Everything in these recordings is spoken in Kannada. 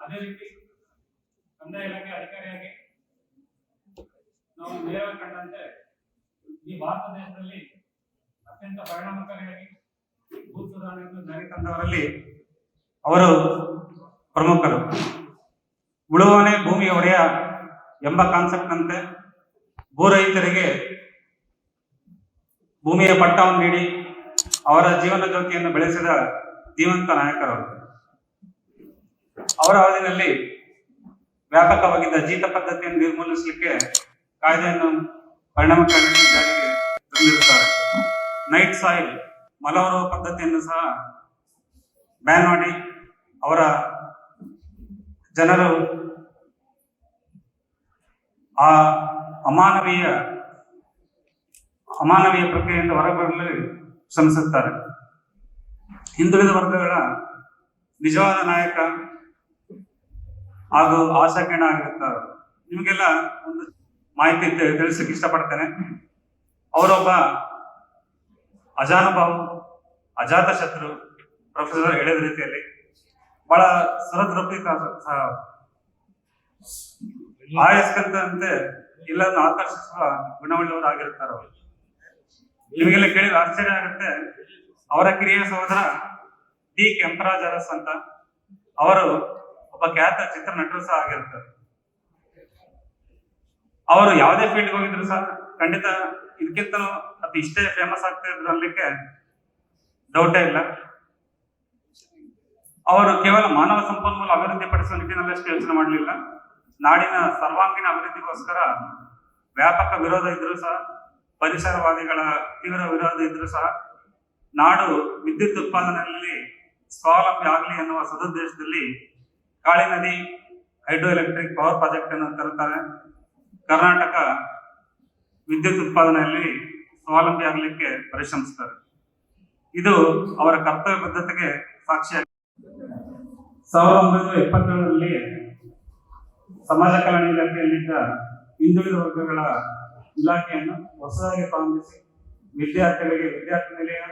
ಅದೇ ರೀತಿ ಕಂದಾಯ ಇಲಾಖೆ ಅಧಿಕಾರಿಯಾಗಿ ನಾವು ನೇರವಾಗಿ ಕಂಡಂತೆ ಈ ಭಾರತ ದೇಶದಲ್ಲಿ ಅತ್ಯಂತ ಪರಿಣಾಮಕಾರಿಯಾಗಿ ಭೂ ಸುಧಾರಣೆಯನ್ನು ಜಾರಿ ತಂದವರಲ್ಲಿ ಅವರು ಪ್ರಮುಖರು. ಉಳುವನೆ ಭೂಮಿ ಒಡೆಯ ಎಂಬ ಕಾನ್ಸೆಪ್ಟ್ ನಂತೆ ಭೂ ರೈತರಿಗೆ ಭೂಮಿಯ ಪಟ್ಟವನ್ನು ನೀಡಿ ಅವರ ಜೀವನ ಜ್ಯೋತಿಯನ್ನು ಬೆಳೆಸಿದ ಜೀವಂತ ನಾಯಕರವರು. ಅವರ ಅವಧಿನಲ್ಲಿ ವ್ಯಾಪಕವಾಗಿದ್ದ ಜೀತ ಪದ್ಧತಿಯನ್ನು ನಿರ್ಮೂಲಿಸಲಿಕ್ಕೆ ಕಾಯ್ದೆಯನ್ನು ಪರಿಣಾಮಕಾರಿ ಜಾರಿಗೆ ತಂದಿರುತ್ತಾರೆ. ನೈಟ್ ಸಾಯಿಲ್ ಮಲವರುವ ಪದ್ಧತಿಯನ್ನು ಸಹ ಬ್ಯಾನ್ ಮಾಡಿ ಅವರ ಜನರು ಆ ಅಮಾನವೀಯ ಅಮಾನವೀಯ ಪ್ರಕ್ರಿಯೆಯಿಂದ ಹೊರಬರಲು ಶ್ರಮಿಸುತ್ತಾರೆ. ಹಿಂದುಳಿದ ವರ್ಗಗಳ ನಿಜವಾದ ನಾಯಕ ಹಾಗೂ ಆಶಾಕಿರಣ ಆಗಿರುತ್ತಾರೆ ನಿಮಗೆಲ್ಲ ಒಂದು ಮಾಹಿತಿ ತಿಳಿಸಕ್ಕೆ ಇಷ್ಟಪಡ್ತೇನೆ. ಅವರೊಬ್ಬ ಅಜಾನುಭಾವ, ಅಜಾತ ಶತ್ರು ಪ್ರೊಫೆಸರ್ ಹೇಳಿದ ರೀತಿಯಲ್ಲಿ ಬಹಳ ಸರದೃಪ್ತಿಕ ಸಹ ಆಯಸ್ಕಂತೆ ಎಲ್ಲರನ್ನು ಆಕರ್ಷಿಸುವ ಗುಣವುಳ್ಳವರು ಆಗಿರ್ತಾರೆ ಅವರು. ನಿಮಗೆಲ್ಲ ಕೇಳಿದ ಆಶ್ಚರ್ಯ ಆಗುತ್ತೆ. ಅವರ ಕಿರಿಯ ಸಹೋದರ ಡಿ. ಕೆಂಪರಾಜ್ ಅರಸ್ ಅಂತ. ಅವರು ಒಬ್ಬ ಖ್ಯಾತ ಚಿತ್ರ ನಟರು ಸಹ ಆಗಿರ್ತಾರೆ. ಅವರು ಯಾವುದೇ ಫೀಲ್ಡ್ ಹೋಗಿದ್ರು ಸಹ ಖಂಡಿತ ಇದಕ್ಕಿಂತಲೂ ಅತಿ ಇಷ್ಟೇ ಫೇಮಸ್ ಆಗ್ತಾ ಇದ್ರು ಅನ್ಲಿಕ್ಕೆ ಡೌಟೇ ಇಲ್ಲ. ಅವರು ಕೇವಲ ಮಾನವ ಸಂಪನ್ಮೂಲ ಅಭಿವೃದ್ಧಿ ಪಡಿಸುವ ನಿಟ್ಟಿನಲ್ಲಷ್ಟೇ ಯೋಚನೆ ಮಾಡಲಿಲ್ಲ. ನಾಡಿನ ಸರ್ವಾಂಗೀಣ ಅಭಿವೃದ್ಧಿಗೋಸ್ಕರ ವ್ಯಾಪಕ ವಿರೋಧ ಇದ್ರೂ ಸಹ, ಪರಿಸರವಾದಿಗಳ ತೀವ್ರ ವಿರೋಧ ಇದ್ರೂ ಸಹ, ನಾಡು ವಿದ್ಯುತ್ ಉತ್ಪಾದನೆಯಲ್ಲಿ ಸ್ವಾವಲಂಬಿ ಆಗಲಿ ಎನ್ನುವ ಸದುದ್ದೇಶದಲ್ಲಿ ಕಾಳಿ ನದಿ ಹೈಡ್ರೋ ಎಲೆಕ್ಟ್ರಿಕ್ ಪವರ್ ಪ್ರಾಜೆಕ್ಟ್ ಅನ್ನು ತರುತ್ತಾರೆ. ಕರ್ನಾಟಕ ವಿದ್ಯುತ್ ಉತ್ಪಾದನೆಯಲ್ಲಿ ಸ್ವಾವಲಂಬಿ ಆಗಲಿಕ್ಕೆ ಪರಿಶ್ರಮಿಸ್ತಾರೆ. ಇದು ಅವರ ಕರ್ತವ್ಯ ಬದ್ಧತೆಗೆ ಸಾಕ್ಷಿಯಾಗಿದೆ. ಸಾವಿರದ ಒಂಬೈನೂರ ಎಪ್ಪತ್ತೇಳರಲ್ಲಿ ಸಮಾಜ ಕಲ್ಯಾಣ ಇಲಾಖೆಯಲ್ಲಿದ್ದ ಹಿಂದುಳಿದ ವರ್ಗಗಳ ಇಲಾಖೆಯನ್ನು ಹೊಸದಾಗಿ ಪ್ರಾರಂಭಿಸಿ ವಿದ್ಯಾರ್ಥಿಗಳಿಗೆ ವಿದ್ಯಾರ್ಥಿ ನಿಲಯ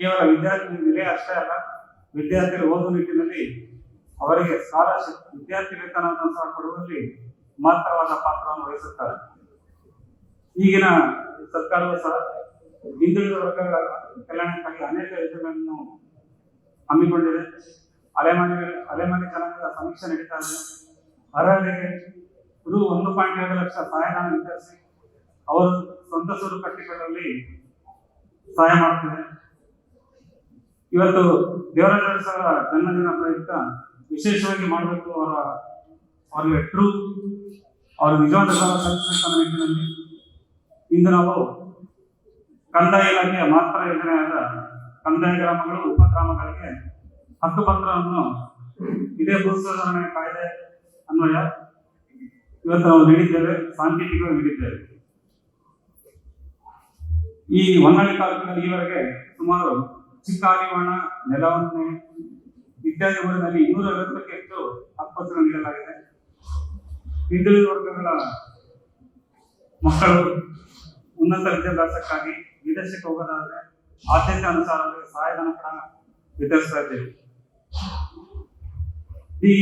ಕೇವಲ ವಿದ್ಯಾರ್ಥಿ ನಿಲಯ ಅಷ್ಟೇ ಅಲ್ಲ, ವಿದ್ಯಾರ್ಥಿಗಳು ಓದುವ ನಿಟ್ಟಿನಲ್ಲಿ ಅವರಿಗೆ ಸ್ಕಾಲರ್ಶಿಪ್ ವಿದ್ಯಾರ್ಥಿ ವೇತನವನ್ನು ಸಹ ಕೊಡುವಲ್ಲಿ ಮಹತ್ತರವಾದ ಪಾತ್ರವನ್ನು ವಹಿಸುತ್ತಾರೆ. ಈಗಿನ ಸರ್ಕಾರವು ಸಹ ಹಿಂದುಳಿದ ವರ್ಗಗಳ ಕಲ್ಯಾಣಕ್ಕಾಗಿ ಅನೇಕ ಯೋಜನೆಗಳನ್ನು ಹಮ್ಮಿಕೊಂಡಿದೆ. ಅಲೆಮಾರಿ ಅಲೆಮಾರಿ ಜನಾಂಗದ ಸಮೀಕ್ಷೆ ನಡೀತಾ ಇದೆ. ಅರ್ಹರಿಗೆ ಇದು ಒಂದು ಪಾಯಿಂಟ್ ಎರಡು ಲಕ್ಷ ಸಹಾಯಧನ ವಿತರಿಸಿ ಅವರು ಸ್ವಂತ ಸೂರು ಕಟ್ಟಿಕೊಳ್ಳಲು ಸಹಾಯ ಮಾಡುತ್ತಿದೆ. ಇವತ್ತು ದೇವರಾಜ ಸರ್ ಜನ್ಮದಿನ ಪ್ರಯುಕ್ತ ವಿಶೇಷವಾಗಿ ಮಾಡಬೇಕು ಅವರ ಅವ್ರ ಟ್ರೂ ಅವ್ರ ನಿಜವಾದ ನಿಟ್ಟಿನಲ್ಲಿ ಇಂದು ನಾವು ಕಂದಾಯ ಇಲಾಖೆಯ ಮಾತ್ರ ಯೋಜನೆಯಾದ ಕಂದಾಯ ಗ್ರಾಮಗಳು, ಉಪಗ್ರಾಮಗಳಿಗೆ ಹಕ್ಕುಪತ್ರವನ್ನು ಇದೇ ಭೂಸುಧಾರಣೆ ಕಾಯ್ದೆ ಅನ್ವಯ ಇವತ್ತು ನಾವು ನೀಡಿದ್ದೇವೆ, ಸಾಂಕೇತಿಕವಾಗಿ ನೀಡಿದ್ದೇವೆ. ಈ ಹೊನ್ನಾಳಿ ತಾಲೂಕಿನಲ್ಲಿ ಈವರೆಗೆ ಸುಮಾರು ಚಿಕ್ಕ ಅರಿವಾಣ ನೆಲವನ್ನೆ ಊರಿನಲ್ಲಿ ಇನ್ನೂರ ಐವತ್ತಕ್ಕೆ ಹೆಚ್ಚು ಹಕ್ಕುಪತ್ರ ನೀಡಲಾಗಿದೆ. ಹಿಂದುಳಿದ ವರ್ಗಗಳ ಮಕ್ಕಳು ಉನ್ನತ ವಿದ್ಯಾಭ್ಯಾಸಕ್ಕಾಗಿ ವಿದೇಶಕ್ಕೆ ಹೋಗೋದಾದ್ರೆ ಆದ್ಯತೆ ಅನುಸಾರ ಸಹಾಯಧನ ಕೂಡ ವಿತರಿಸ್ತಾ ಇದ್ದೇವೆ. ಈ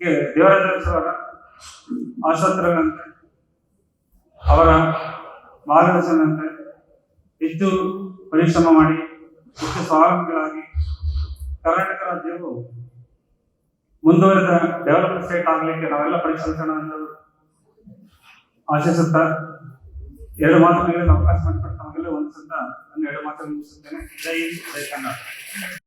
ದೇವರಾಜ ಅವರ ಅವರ ಮಾರ್ಗದರ್ಶನದಂತೆ ಹೆಚ್ಚು ಪರಿಶ್ರಮ ಮಾಡಿ, ಹೆಚ್ಚು ಸ್ವಾವಲಂಬಿಗಳಾಗಿ ಕರ್ನಾಟಕ ರಾಜ್ಯವು ಮುಂದುವರೆದ ಡೆವಲಪ್ಡ್ ಸ್ಟೇಟ್ ಆಗಲಿಕ್ಕೆ ನಾವೆಲ್ಲ ಪರಿಶ್ರಮಿಸೋಣ ಎಂದು ಆಶಿಸುತ್ತಾ ಎರಡು ಮಾತುಗಳಿಗೆ ಅವಕಾಶ ಮಾಡಿಕೊಡ್ತಾ ಒಂದು ನಾನು ಎರಡು ಮಾತುಗಳು ಮುಗಿಸುತ್ತೇನೆ. ಜೈ